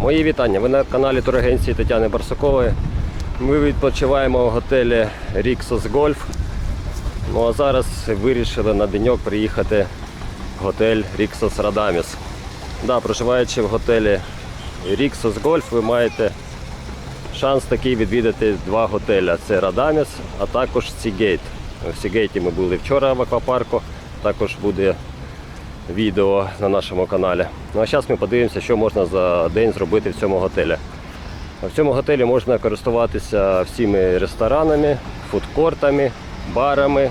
Мої вітання. Ви на каналі турагенції Тетяни Барсукової. Ми відпочиваємо в готелі Rixos Golf. Ну а зараз вирішили на деньок приїхати в готель Rixos Radamis. Да, проживаючи в готелі Rixos Golf, ви маєте шанс такий відвідати два готеля. Це Radamis, а також Seagate. В Seagate ми були вчора в аквапарку. Також буде відео на нашому каналі. Ну а зараз ми подивимося, що можна за день зробити в цьому готелі. В цьому готелі можна користуватися всіми ресторанами, фудкортами, барами.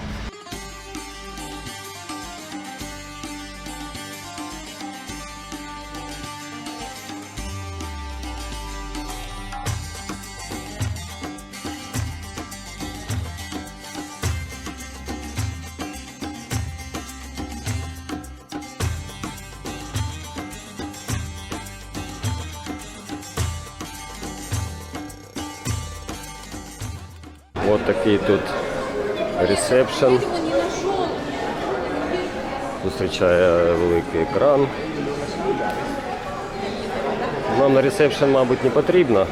Ось такий тут ресепшн. Зустрічає великий екран. Нам на ресепшн, мабуть, не потрібно.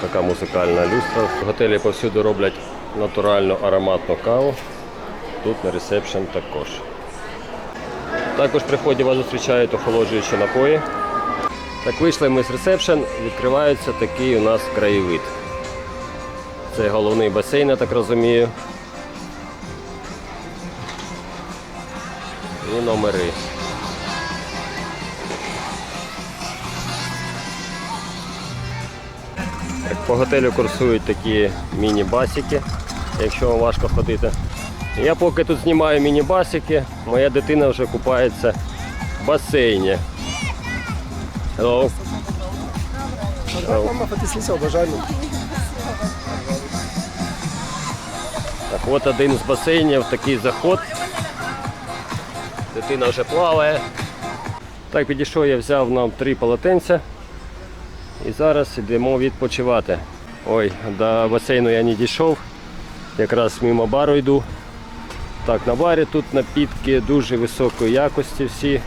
Така музикальна люстра. В готелі повсюди роблять натуральну ароматну каву. Тут на ресепшн також. Також при вході вас зустрічають охолоджуючі напої. Так вийшли ми з ресепшн, відкривається такий у нас краєвид. Це головний басейн, я так розумію. І номери. Так, По готелю курсують такі міні-басики, якщо вам важко ходити. Я поки тут знімаю міні-басики, моя дитина вже купається в басейні. Hello. Так, мама фотосесія бажання. Так, от один з басейнів, такий заход. Дитина вже плаває. Так, підійшов, я взяв нам три полотенця. І зараз йдемо відпочивати. Ой, до басейну я не дійшов. Якраз мимо бару йду. Так, на барі тут напітки дуже високої якості всі.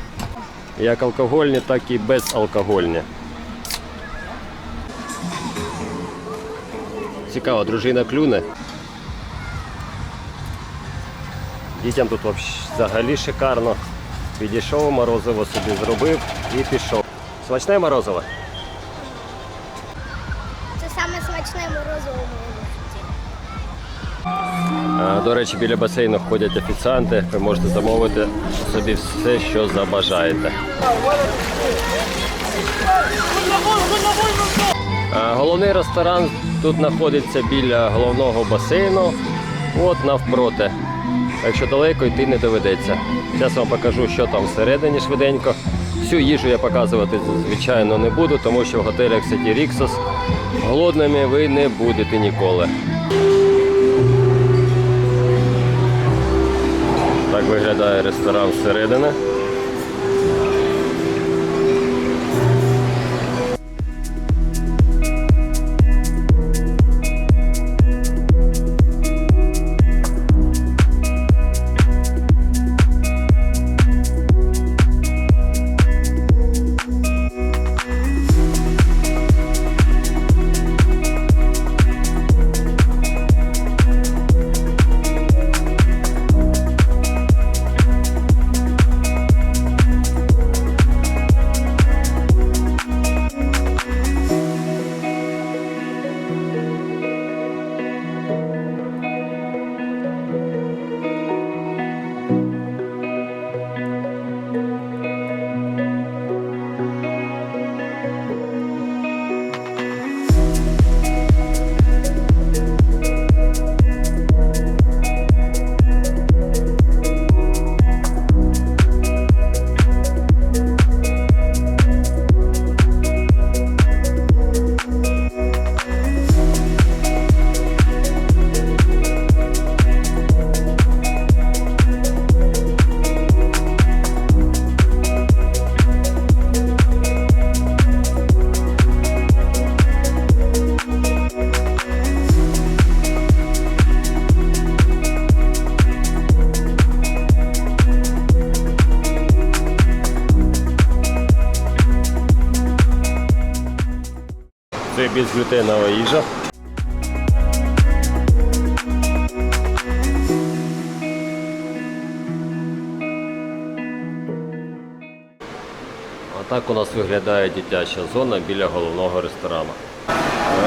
Як алкогольні, так і безалкогольні. Цікаво, дружина клюне. Дітям тут взагалі шикарно. Підійшов, морозиво собі зробив і пішов. Смачне морозиво? До речі, біля басейну ходять офіціанти. Ви можете замовити собі все, що забажаєте. Головний ресторан тут знаходиться біля головного басейну, от навпроти. Так що далеко йти не доведеться. Зараз вам покажу, що там всередині швиденько. Всю їжу я показувати, звичайно, не буду, тому що в готелях Сеті Ріксос голодними ви не будете ніколи. Виглядає ресторан зсередини. Безглютенова їжа. Так у нас виглядає дитяча зона біля головного ресторану.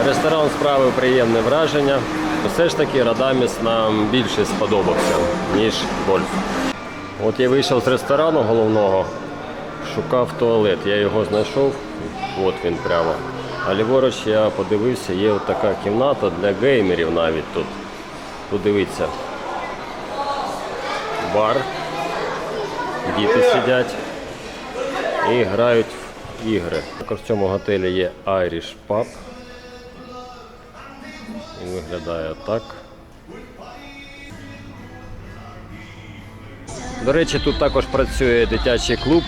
Ресторан справив приємне враження. Все ж таки Радаміс нам більше сподобався, ніж гольф. От я вийшов з ресторану головного, шукав туалет. Я його знайшов, от він прямо. А ліворуч я подивився, є така кімната для геймерів навіть тут. Тут дивіться. Бар. Діти сидять і грають в ігри. Також в цьому готелі є Irish Pub. Він виглядає так. До речі, тут також працює дитячий клуб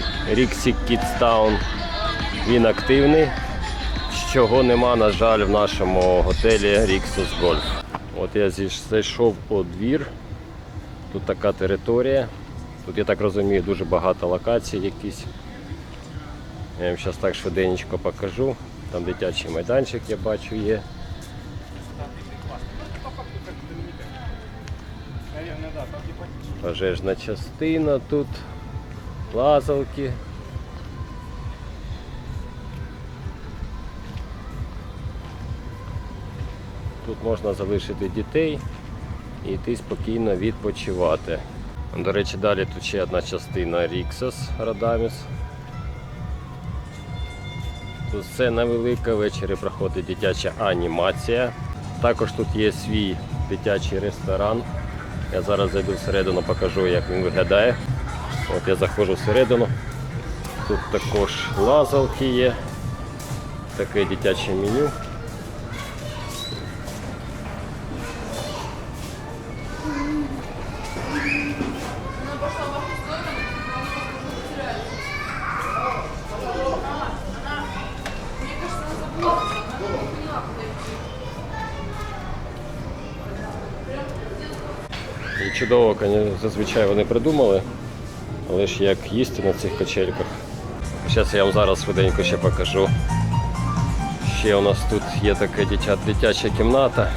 Kids Town. Він активний, чого нема, на жаль, в нашому готелі Rixos Golf. От я зайшов у двір. Тут така територія. Тут, я так розумію, дуже багато локацій якісь. Я вам зараз так швиденько покажу. Там дитячий майданчик, я бачу, є. Пожежна частина тут, лазалки. Тут можна залишити дітей і йти спокійно відпочивати. До речі, далі тут ще одна частина Ріксос Радаміс. Тут сцена велика, ввечері проходить дитяча анімація. Також тут є свій дитячий ресторан. Я зараз зайду всередину, покажу, як він виглядає. От я заходжу всередину. Тут також лазалки є. Таке дитяче меню. І чудово, коні- зазвичай вони придумали, але ж як їсти на цих качельках. Зараз я вам зараз швиденько ще покажу. Ще у нас тут є така дитя, дитяча кімната.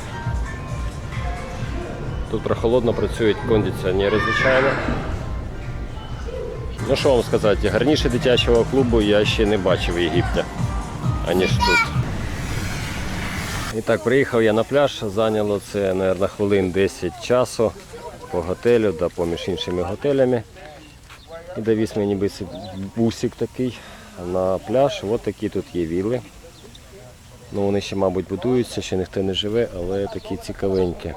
Тут прохолодно працюють кондиціонери, звичайно. Ну що вам сказати, гарніше дитячого клубу я ще не бачив в Єгипті, аніж тут. І так, приїхав я на пляж, зайняло це, мабуть, хвилин 10 часу по готелю да поміж іншими готелями. І довіз мені бис- бусик такий на пляж. Ось такі тут є вілли. Ну, вони ще, мабуть, будуються, ще ніхто не живе, але такі цікавенькі.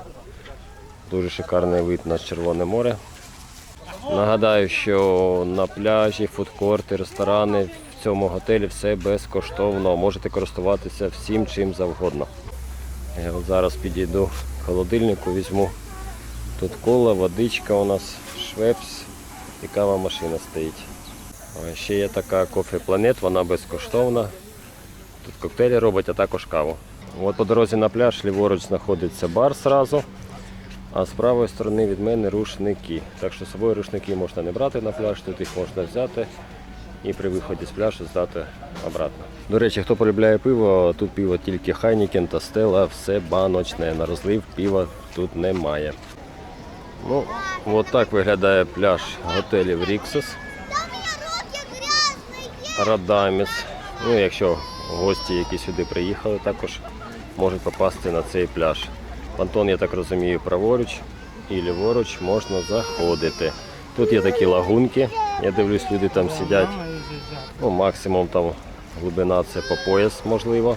Дуже шикарний вид на Червоне море. Нагадаю, що на пляжі, фудкорти, ресторани в цьому готелі все безкоштовно. Можете користуватися всім чим завгодно. Я зараз підійду к холодильнику, візьму тут кола, водичка у нас, швепс і кава машина стоїть. А Ще є така кофе Планет, вона безкоштовна. Тут коктейлі робить, а також каву. От по дорозі на пляж ліворуч знаходиться бар зразу, а з правої сторони від мене рушники. Так що з собою рушники можна не брати на пляж, тут їх можна взяти і при виході з пляжу здати обратно. До речі, хто полюбляє пиво, тут пиво тільки Хайнікен та Стела, все баночне. На розлив пива тут немає. Ну, от так виглядає пляж готелів Ріксос. Радаміс. Ну, якщо гості, які сюди приїхали, також можуть попасти на цей пляж. Понтон, я так розумію, праворуч і ліворуч можна заходити. Тут є такі лагунки. Я дивлюсь, люди там сидять. Ну, максимум там глибина це по пояс можливо.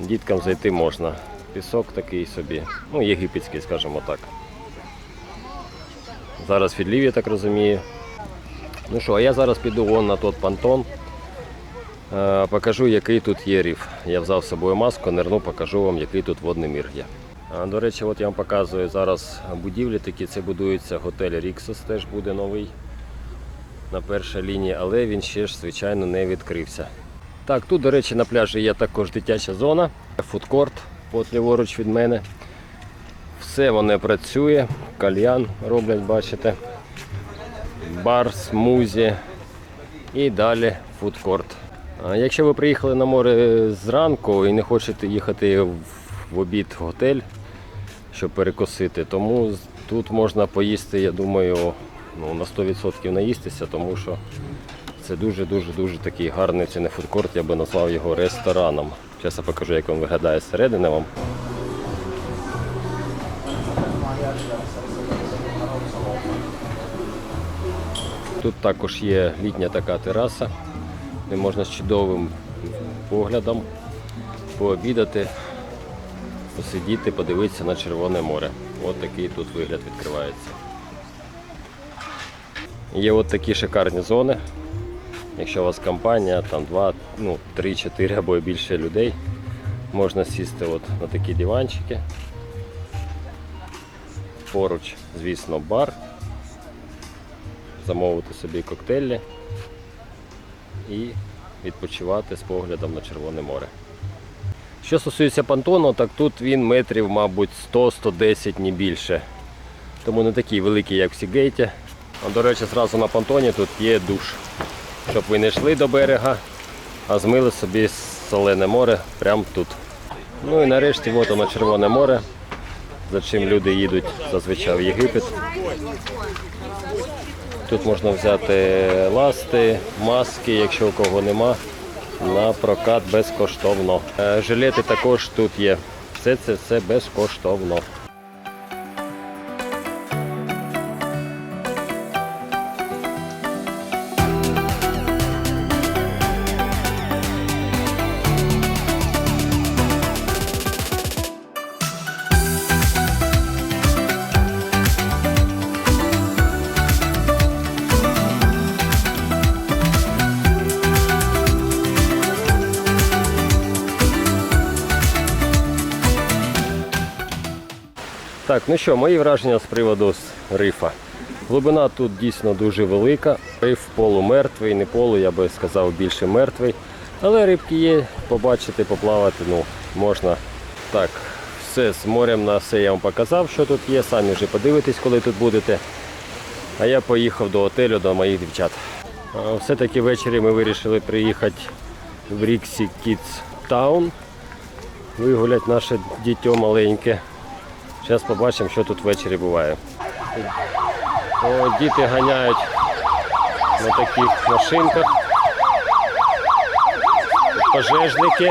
Діткам зайти можна. Пісок такий собі. Ну, єгипетський, скажімо так. Зараз відлів, я так розумію. Ну що, а я зараз піду вон на тот понтон. Е, Покажу, який тут є ріф. Я взяв з собою маску, нирну, покажу вам, який тут водний мір є. До речі, от я вам показую зараз будівлі такі. Це будується готель Ріксос, теж буде новий на першій лінії, але він ще ж, звичайно, не відкрився. Так, тут, до речі, на пляжі є також дитяча зона, фудкорт от ліворуч від мене. Все воно працює, кальян роблять, бачите. Бар, смузі і далі фудкорт. Якщо ви приїхали на море зранку і не хочете їхати в в обід в готель, щоб перекусити, тому тут можна поїсти, я думаю, ну, на 100% наїстися, тому що це дуже-дуже дуже такий гарний це не фудкорт, я би назвав його рестораном. Зараз я покажу, як він виглядає зсередини вам. Тут також є літня така тераса, де можна з чудовим поглядом пообідати, посидіти, подивитися на Червоне море. От такий тут вигляд відкривається. Є от такі шикарні зони. Якщо у вас компанія, там 2, ну, 3, 4 або більше людей, можна сісти от на такі диванчики. Поруч, звісно, бар замовити собі коктейлі і відпочивати з поглядом на Червоне море. Що стосується понтону, так тут він метрів, мабуть, 100-110, не більше. Тому не такий великий, як в Сігейті. А, До речі, зразу на понтоні тут є душ, щоб ви не йшли до берега, а змили собі солене море прямо тут. Ну і нарешті от воно Червоне море, за чим люди їдуть зазвичай в Єгипет. Тут можна взяти ласти, маски, якщо у кого нема, на прокат безкоштовно. Е, Жилети також тут є. Все це все безкоштовно. Так, ну що, мої враження з приводу рифа. Глибина тут дійсно дуже велика. Риф полумертвий, не полу, я би сказав, більше мертвий. Але рибки є, побачити, поплавати, ну, можна. Так, все з морем на все я вам показав, що тут є. Самі вже подивитесь, коли тут будете. А я поїхав до готелю до моїх дівчат. Все-таки ввечері ми вирішили приїхати в Ріксі Kids Town. Вигулять наше дітьо маленьке. Зараз побачимо, що тут ввечері буває. О, діти ганяють на таких машинках. Пожежники.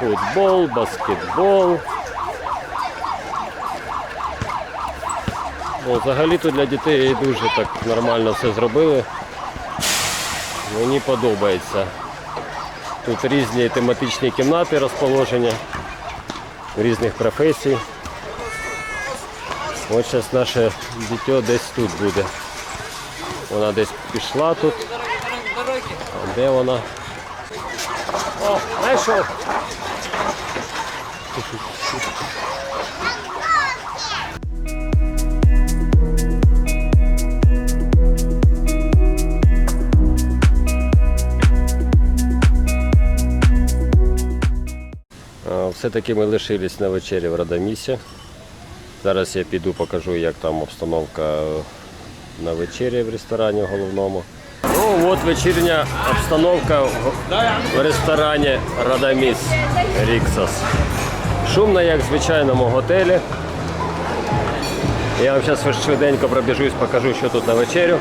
Футбол, баскетбол. Ну, взагалі тут для дітей дуже так нормально все зробили. Мені подобається. Тут різні тематичні кімнати розположені різних професій. Ось зараз наше дитя десь тут буде. Вона десь пішла тут. А де вона? О, знайшов! Все-таки ми лишились на вечері в Радамісі. Зараз я піду покажу, як там обстановка на вечері в ресторані головному. Ну от вечірня обстановка в ресторані Радаміс Ріксос. Шумно, як в звичайному готелі. Я вам зараз швиденько пробіжусь, покажу, що тут на вечерю.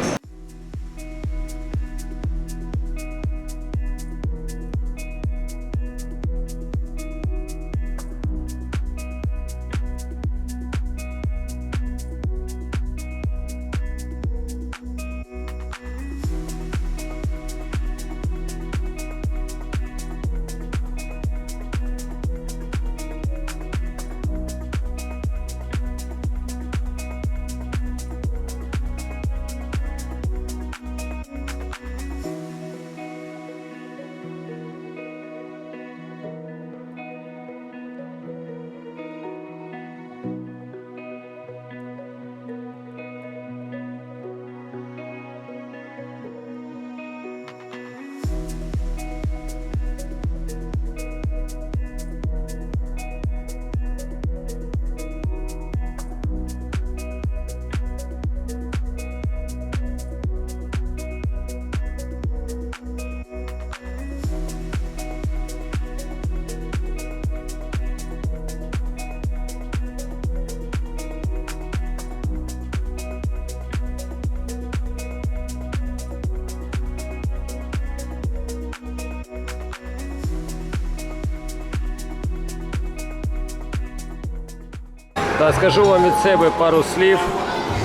Та скажу вам від себе пару слів.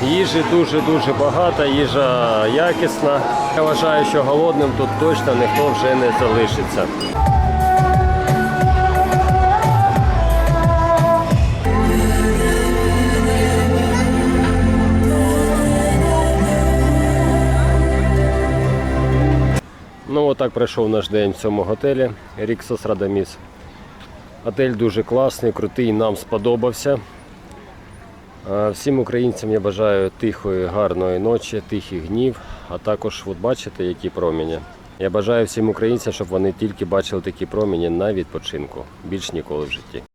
Їжі дуже-дуже багато, їжа якісна. Я вважаю, що голодним тут точно ніхто вже не залишиться. Ну, отак пройшов наш день в цьому готелі Ріксос Радаміс. Готель дуже класний, крутий, нам сподобався. А Всім українцям я бажаю тихої, гарної ночі, тихих днів, а також от бачите, які промені. Я бажаю всім українцям, щоб вони тільки бачили такі промені на відпочинку, більш ніколи в житті.